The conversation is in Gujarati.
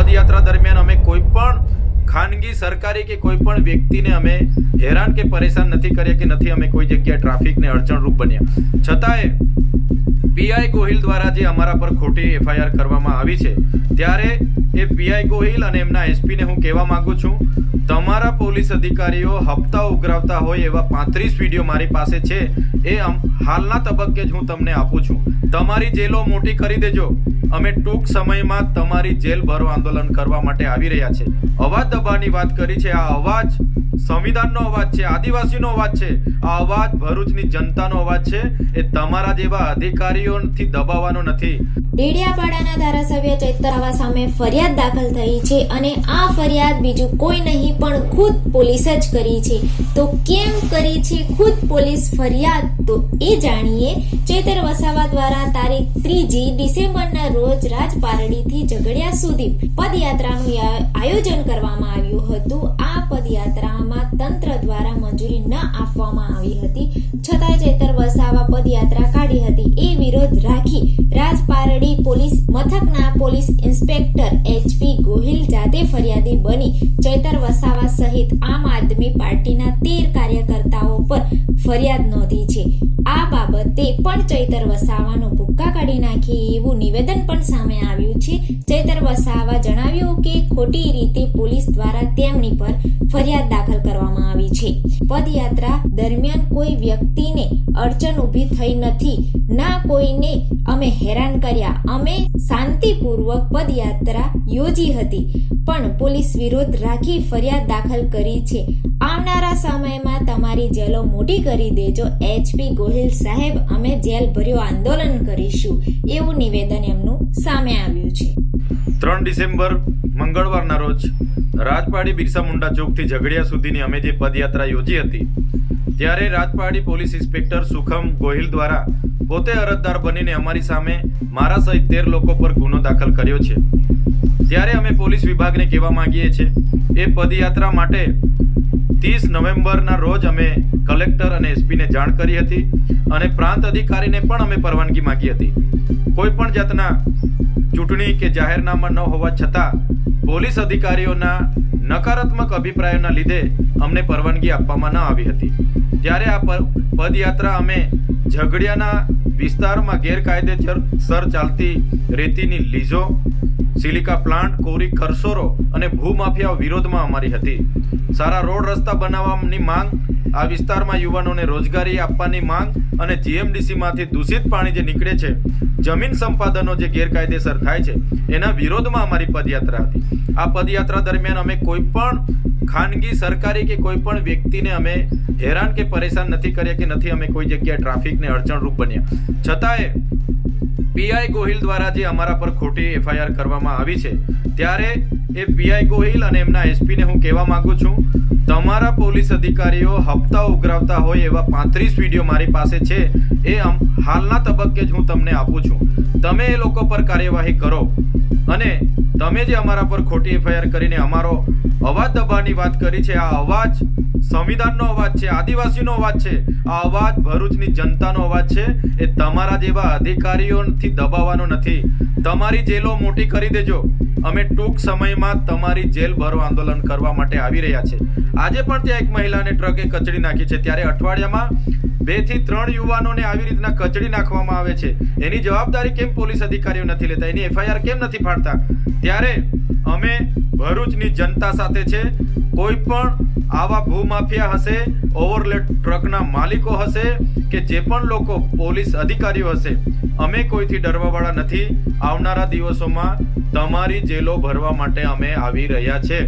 પદયાત્રા દરમિયાન અમે કોઈ પણ ખાનગી, સરકારી કે કોઈ પણ વ્યક્તિને અમે હેરાન કે પરેશાન નથી કર્યા કે નથી અમે કોઈ જગ્યાએ ટ્રાફિકને અડચણરૂપ બન્યા. છતાંય પીઆઈ ગોહિલ દ્વારા જે અમારા પર ખોટી એફઆઈઆર કરવામાં આવી છે, ત્યારે એ પીઆઈ ગોહિલ અને એમના એસપીને હું કહેવા માંગુ છું, તમારા પોલીસ અધિકારીઓ હપ્તા ઉઘરાવતા હોય એવા પાંત્રીસ વીડિયો મારી પાસે છે, એ હાલના તબક્કે જ હું તમને આપું છું. તમારી જેલો મોટી કરી દેજો. અમે ટૂંક સમયમાં તમારી જેલ ભરો આંદોલન કરવા માટે આવી રહ્યા છે. અવાજ દબાણની વાત કરી છે. આ અવાજ સંવિધાનનો અવાજ છે, આદિવાસીનો અવાજ છે. આ અવાજ ભરૂચની જનતાનો અવાજ છે. એ તમારા જેવા અધિકારીઓથી દબાવવાનો નથી. ડેડિયાપાડાના ધારાસભ્ય ચૈતરાવા સામે ફરિયાદ દાખલ થઈ છે અને આ ફરિયાદ બીજું કોઈ નહીં, પણ ખુદ પોલીસ જ કરી છે. તો કેમ કરી છે ખુદ પોલીસ ફરિયાદ? તો એ જાણીએ. ચૈતર વસાવા દ્વારા તારીખ ત્રીજી ડિસેમ્બરના રોજ રાજપારડીથી ઝઘડિયા સુધી પદયાત્રાનું આયોજન કરવામાં આવ્યું હતું. આ પદયાત્રામાં તંત્ર દ્વારા મંજૂરી ન આપવામાં આવી હતી. છતાં ચેતર વસાવા પદયાત્રા કાઢી હતી. એ વિરોધ રાખી રાજપારડી પોલીસ, મથકના પોલીસ ઇન્સ્પેક્ટર એચપી ગોહિલ જાતે ફરિયાદી બની. ચેતર વસાવા સહિત આમ આદમી પાર્ટીના તેર કાર્યકર્તાઓ પર ફરિયાદ નોંધી છે. આ બાબતે પણ ચૈતર વસાવાનો ભૂક્કા કાઢી નાખી એવું નિવેદન પણ સામે આવ્યું છે. ચૈતર વસાવા જણાવ્યું કે ખોટી રીતે પોલીસ દ્વારા તેમની પર ફરિયાદ દાખલ છે. પદયાત્રા દરમિયાન કોઈ વ્યક્તિને અડચણ ઊભી થઈ નથી. ના કોઈને અમે હેરાન કર્યા. અમે શાંતિપૂર્વક પદયાત્રા યોજી હતી, પણ પોલીસ વિરોધ રાખી ફરિયાદ દાખલ કરી છે. આવનારા સમયમાં તમારી જેલો મોટી કરી દેજો. એચપી ગોહિલ સાહેબ, અમે જેલ ભર્યો આંદોલન કરીશું. એવું નિવેદન એમનું સામે આવ્યું છે. ત્રણ ડિસેમ્બર મંગળવારના રોજ રાજપાડી બિરસા મુંડા ચોકથી ઝઘડિયા સુધીની અમે જે પદયાત્રા યોજી હતી, ત્યારે રાજપાડી પોલીસ ઇન્સ્પેક્ટર સુખમ ગોહિલ દ્વારા પોતે અરજદાર બનીને અમારી સામે મારા સહિત તેર લોકો પર ગુનો દાખલ કર્યો છે. ત્યારે અમે પોલીસ વિભાગને કહેવા માંગીએ છીએ, એ પદયાત્રા માટે ત્રીસ નવેમ્બરના રોજ અમે કલેક્ટર અને એસપીને જાણ કરી હતી અને પ્રાંત અધિકારીને પણ અમે પરવાનગી માંગી હતી. કોઈ પણ જાતના ચૂંટણી કે જાહેરનામા ન હોવા છતાં પોલીસ અધિકારીઓના નકારાત્મક અભિપ્રાયોના લીધે અમને પરવાનગી આપવામાં ન આવી હતી. ત્યારે આ પદયાત્રા અમે ઝઘડિયાના વિસ્તારમાં ગેરકાયદેસર ચાલતી રેતીની લીઝો, સિલિકા પ્લાન્ટ, કોરી કરસોરો અને ભૂમાફિયાઓ વિરોધમાં અમારી હતી. સારા રોડ રસ્તા બનાવવાની માંગ, આ વિસ્તારમાં યુવાનોને રોજગારી આપવાની માંગ અને જીએમડીસીમાંથી દૂષિત પાણી જે નીકળે છે, જમીન સંપાદનો જે ગેરકાયદેસર થાય છે, એના વિરોધમાં અમારી પદયાત્રા હતી. આ પદયાત્રા દરમિયાન અમે કોઈ પણ ખાનગી, સરકારી કે કોઈ પણ વ્યક્તિને અમે હેરાન કે પરેશાન નથી કર્યા કે નથી અમે કોઈ જગ્યાએ ટ્રાફિકને અડચણરૂપ બન્યા. છતાંય પીઆઈ ગોહિલ દ્વારા જે અમારા પર ખોટી એફઆઈઆર કરવામાં આવી છે, ત્યારે એ પીઆઈ ગોહિલ અને એમના એસપીને હું કહેવા માંગુ છું, તમારા પોલીસ અધિકારીઓ હપ્તા ઉઘરાવતા હોય એવા પાંત્રીસ વીડિયો મારી પાસે છે, એ હાલના તબક્કે જ હું તમને આપું છું. તમે એ લોકો પર કાર્યવાહી કરો અને તમે જે અમારા પર ખોટી એફઆઈઆર કરીને અમારો અવાજ દબાણની વાત કરી છે, આ અવાજ સંવિધાનનો અવાજ છે, આદિવાસીનો અવાજ છે, આ અવાજ ભરૂચની જનતાનો અવાજ છે. એ તમારા જેવા અધિકારીઓથી દબાવવાનો નથી. તમારી જેલો મોટી કરી દેજો. અમે ટૂંક સમયમાં તમારી જેલ ભરો આંદોલન કરવા માટે આવી રહ્યા છે. આજે પણ ત્યાં એક મહિલાને ટ્રકે કચડી નાખી છે. ત્યારે અઠવાડિયામાં બેથી ત્રણ યુવાનોને આવી રીતના કચડી નાખવામાં આવે છે. એની જવાબદારી કેમ પોલીસ અધિકારીઓ નથી લેતા? એની એફઆઈઆર કેમ નથી ફાડતા? ત્યારે અમે ભરૂચની જનતા સાથે છે. કોઈ પણ આવા ભૂમાફિયા હશે ઓવરલેડ ટ્રકના માલિકો હશે કે જે પણ લોકો પોલીસ અધિકારીઓ હશે, અમે કોઈથી ડરવાવાળા નથી. આવનારા દિવસોમાં તમારી જેલો ભરવા માટે અમે આવી રહ્યા છે.